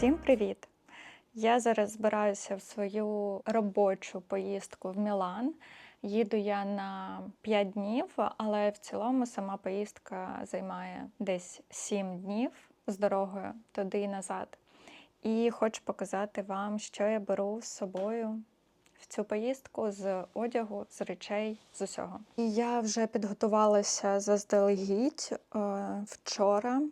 Всім привіт! Я зараз збираюся в свою робочу поїздку в Мілан. Їду я на 5 днів, але в цілому сама поїздка займає десь 7 днів з дорогою туди і назад. І хочу показати вам, що я беру з собою в цю поїздку з одягу, з речей, з усього. І я вже підготувалася заздалегідь е, вчора.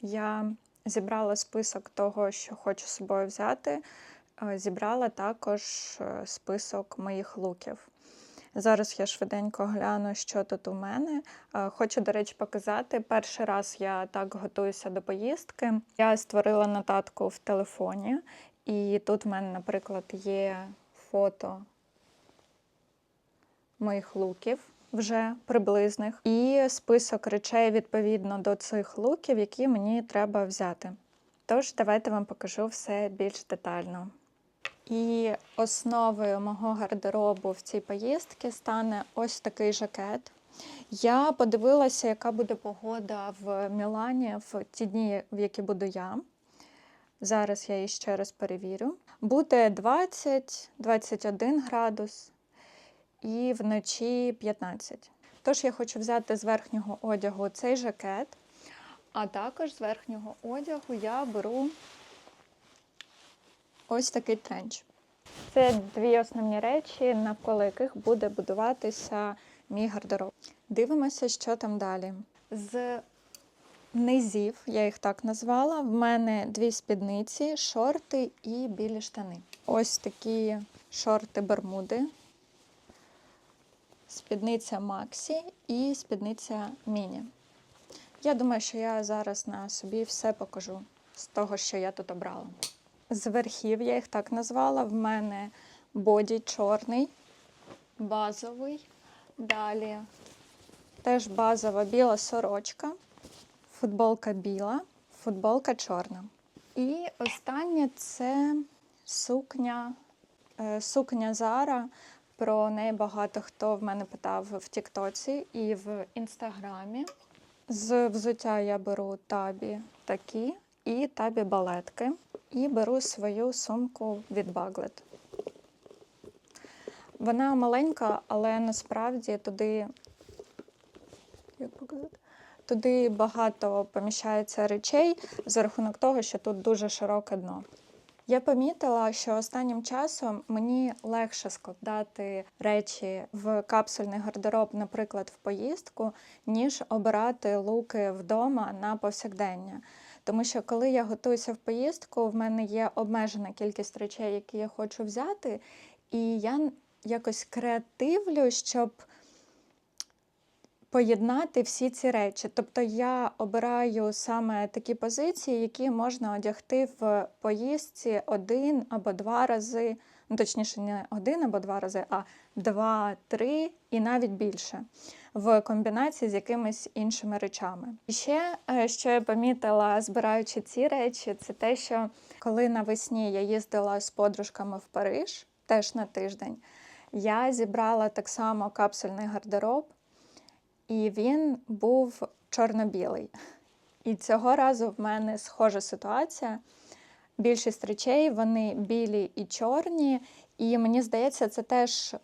Я зібрала список того, що хочу з собою взяти. Е, Зібрала також е, список моїх луків. Зараз я швиденько гляну, що тут у мене. Е, Хочу, до речі, показати. Перший раз я так готуюся до поїздки. Я створила нотатку в телефоні, і тут в мене, наприклад, є фото моїх луків вже приблизних, і список речей відповідно до цих луків, які мені треба взяти. Тож, давайте вам покажу все більш детально. І основою мого гардеробу в цій поїздці стане ось такий жакет. Я подивилася, яка буде погода в Мілані в ті дні, в які буду я. Зараз я її ще раз перевірю. Буде 20-21 градус і вночі 15. Тож я хочу взяти з верхнього одягу цей жакет, а також з верхнього одягу я беру ось такий тренч. Це дві основні речі, навколо яких буде будуватися мій гардероб. Дивимося, що там далі. З низів, я їх так назвала, в мене дві спідниці, шорти і білі штани. Ось такі шорти бермуди, спідниця Максі і спідниця Міні. Я думаю, що я зараз на собі все покажу з того, що я тут обрала. З верхів я їх так назвала. В мене боді чорний, базовий. Далі теж базова біла сорочка, футболка біла, футболка чорна. І останнє це сукня, е, сукня Зара. Про неї багато хто в мене питав в Тіктоці і в Інстаграмі. З взуття я беру табі такі і табі балетки. І беру свою сумку від Baglet. Вона маленька, але насправді туди, як показати, туди багато поміщається речей за рахунок того, що тут дуже широке дно. Я помітила, що останнім часом мені легше складати речі в капсульний гардероб, наприклад, в поїздку, ніж обирати луки вдома на повсякдення. Тому що коли я готуюся в поїздку, в мене є обмежена кількість речей, які я хочу взяти, і я якось креативлю, щоб поєднати всі ці речі. Тобто я обираю саме такі позиції, які можна одягти в поїздці один або два рази, ну точніше, не один або два рази, а два, три і навіть більше. В комбінації з якимись іншими речами. І ще, е, що я помітила, збираючи ці речі, це те, що коли навесні я їздила з подружками в Париж, теж на тиждень, я зібрала так само капсульний гардероб, і він був чорно-білий. І цього разу в мене схожа ситуація. Більшість речей вони білі і чорні, і мені здається, це теж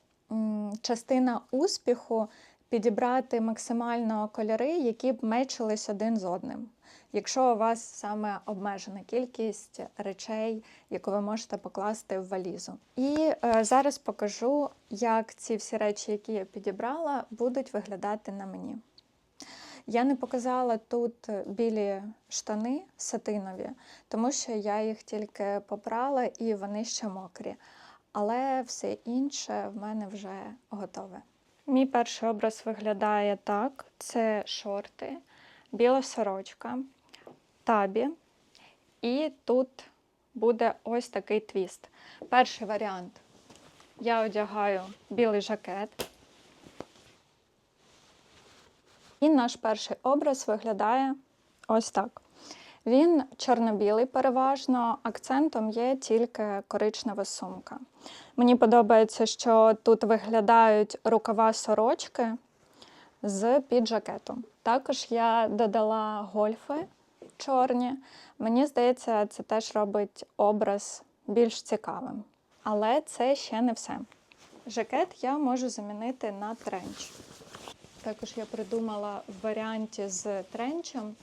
частина успіху підібрати максимально кольори, які б мечились один з одним. Якщо у вас саме обмежена кількість речей, яку ви можете покласти в валізу. І е, зараз покажу, як ці всі речі, які я підібрала, будуть виглядати на мені. Я не показала тут білі штани сатинові, тому що я їх тільки попрала і вони ще мокрі. Але все інше в мене вже готове. Мій перший образ виглядає так: це шорти, біла сорочка, табі, і тут буде ось такий твіст. Перший варіант. Я одягаю білий жакет. І наш перший образ виглядає ось так. Він чорно-білий, переважно, акцентом є тільки коричнева сумка. Мені подобається, що тут виглядають рукава сорочки з під жакетом. Також я додала гольфи чорні. Мені здається, це теж робить образ більш цікавим. Але це ще не все. Жакет я можу замінити на тренч. Також я придумала в варіанті з тренчем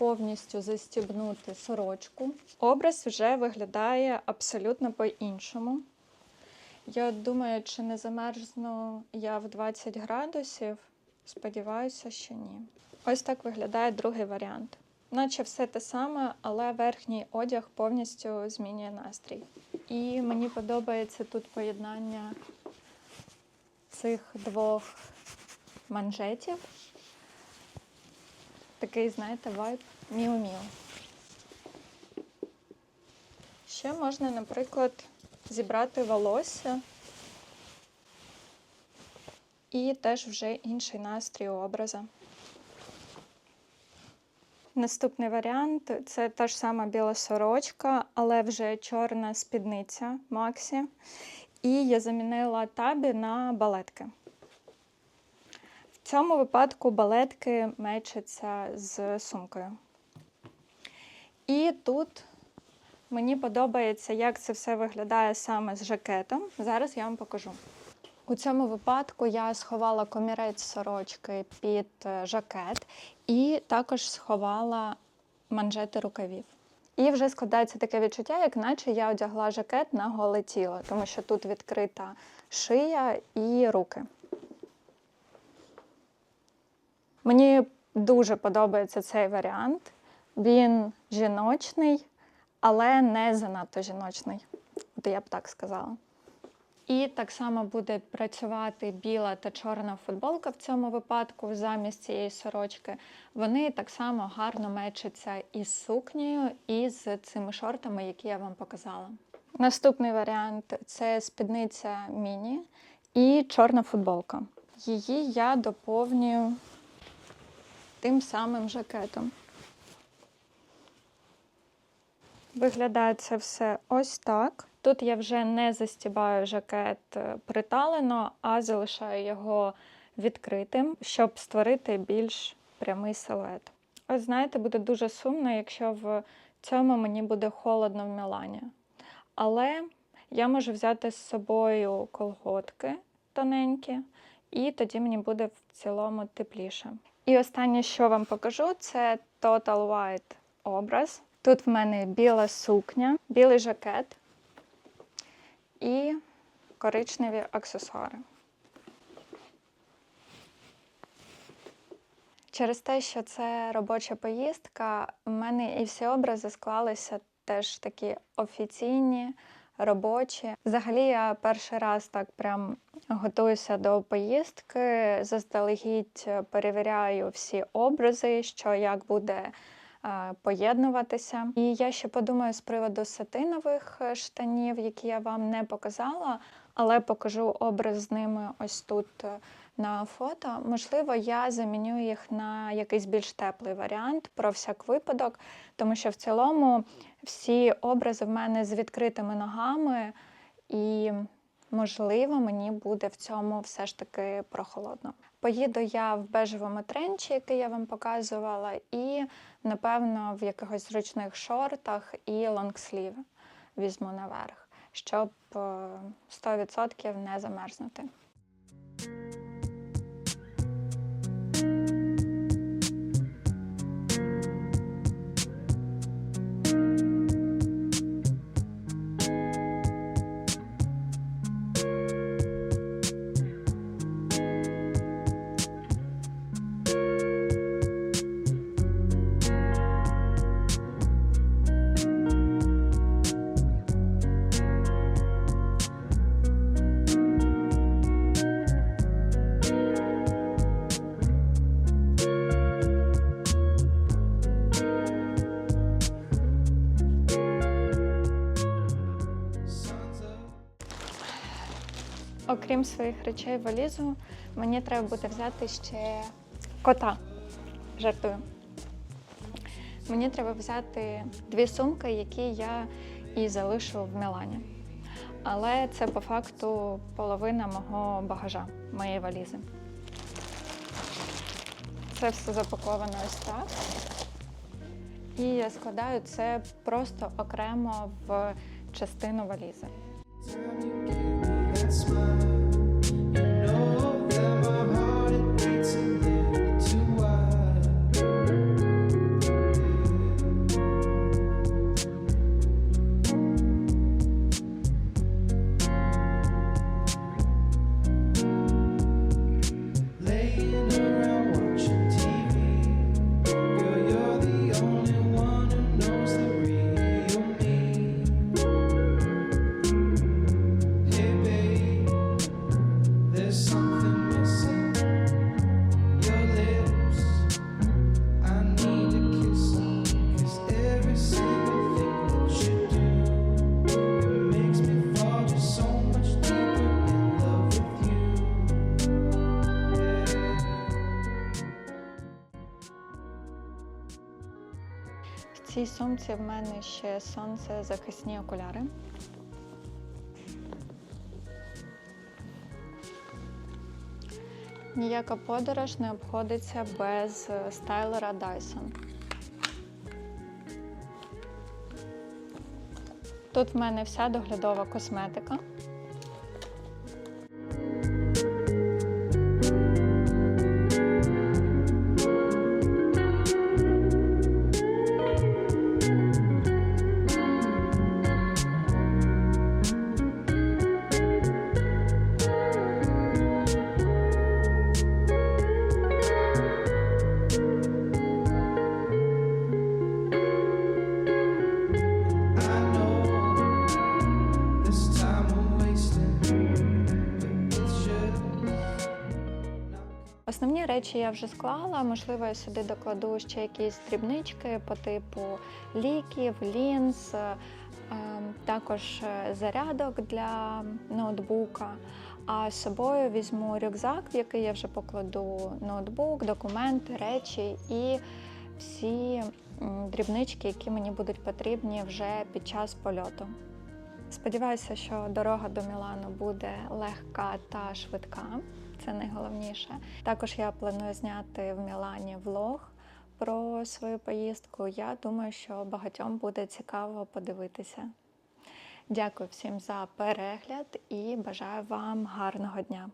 повністю застібнути сорочку. Образ вже виглядає абсолютно по-іншому. Я думаю, чи не замерзну я в 20 градусів. Сподіваюся, що ні. Ось так виглядає другий варіант. Наче все те саме, але верхній одяг повністю змінює настрій. І мені подобається тут поєднання цих двох манжетів. Такий, знаєте, вайб міу-міу. Ще можна, наприклад, зібрати волосся. І теж вже інший настрій образа. Наступний варіант це та ж сама біла сорочка, але вже чорна спідниця Максі. І я замінила табі на балетки. Цьому випадку балетки мечаться з сумкою. І тут мені подобається, як це все виглядає саме з жакетом. Зараз я вам покажу. У цьому випадку я сховала комірець сорочки під е, жакет і також сховала манжети рукавів. І вже складається таке відчуття, як наче я одягла жакет на голе тіло, тому що тут відкрита шия і руки. Мені дуже подобається цей варіант. Він жіночний, але не занадто жіночний. От я б так сказала. І так само буде працювати біла та чорна футболка в цьому випадку замість цієї сорочки. Вони так само гарно мечаться із сукнею, і з цими шортами, які я вам показала. Наступний варіант це спідниця міні і чорна футболка. Її я доповнюю тим самим жакетом. Виглядає це все ось так. Тут я вже не застібаю жакет е, приталено, а залишаю його відкритим, щоб створити більш прямий силует. Ось знаєте, буде дуже сумно, якщо в цьому мені буде холодно в Мілані. Але я можу взяти з собою колготки тоненькі, і тоді мені буде в цілому тепліше. І останнє, що вам покажу, це Total White образ. Тут в мене біла сукня, білий жакет і коричневі аксесуари. Через те, що це робоча поїздка, в мене і всі образи склалися теж такі офіційні, робочі. Взагалі, я перший раз так прям готуюся до поїздки, заздалегідь перевіряю всі образи, що як буде е, поєднуватися. І я ще подумаю з приводу сатинових е, штанів, які я вам не показала, але покажу образ з ними ось тут е, на фото. Можливо, я заміню їх на якийсь більш теплий варіант про всяк випадок, тому що в цілому всі образи в мене з відкритими ногами, і, можливо, мені буде в цьому все ж таки прохолодно. Поїду я в бежевому тренчі, який я вам показувала, і, напевно, в якихось зручних шортах і лонгслів візьму наверх, щоб е, 100% не замерзнути. Окрім своїх речей валізу, мені треба буде взяти ще кота. Жартую. Мені треба взяти дві сумки, які я і залишу в Мілані. Але це по факту половина мого багажа, моєї валізи. Це все запаковано ось так. І я складаю це просто окремо в частину валізи. Цій сумці в мене ще сонцезахисні окуляри. Ніяка подорож не обходиться без е, стайлера Dyson. Тут в мене вся доглядова косметика. Основні речі я вже склала. Можливо, я сюди докладу ще якісь дрібнички по типу ліків, лінз, е, ем, також е, зарядок для ноутбука. А з собою візьму рюкзак, в який я вже покладу ноутбук, документи, речі і всі дрібнички, які мені будуть потрібні вже під час польоту. Сподіваюся, що дорога до Мілану буде легка та швидка. Це найголовніше. Також я планую зняти в Мілані влог про свою поїздку. Я думаю, що багатьом буде цікаво подивитися. Дякую всім за перегляд і бажаю вам гарного дня.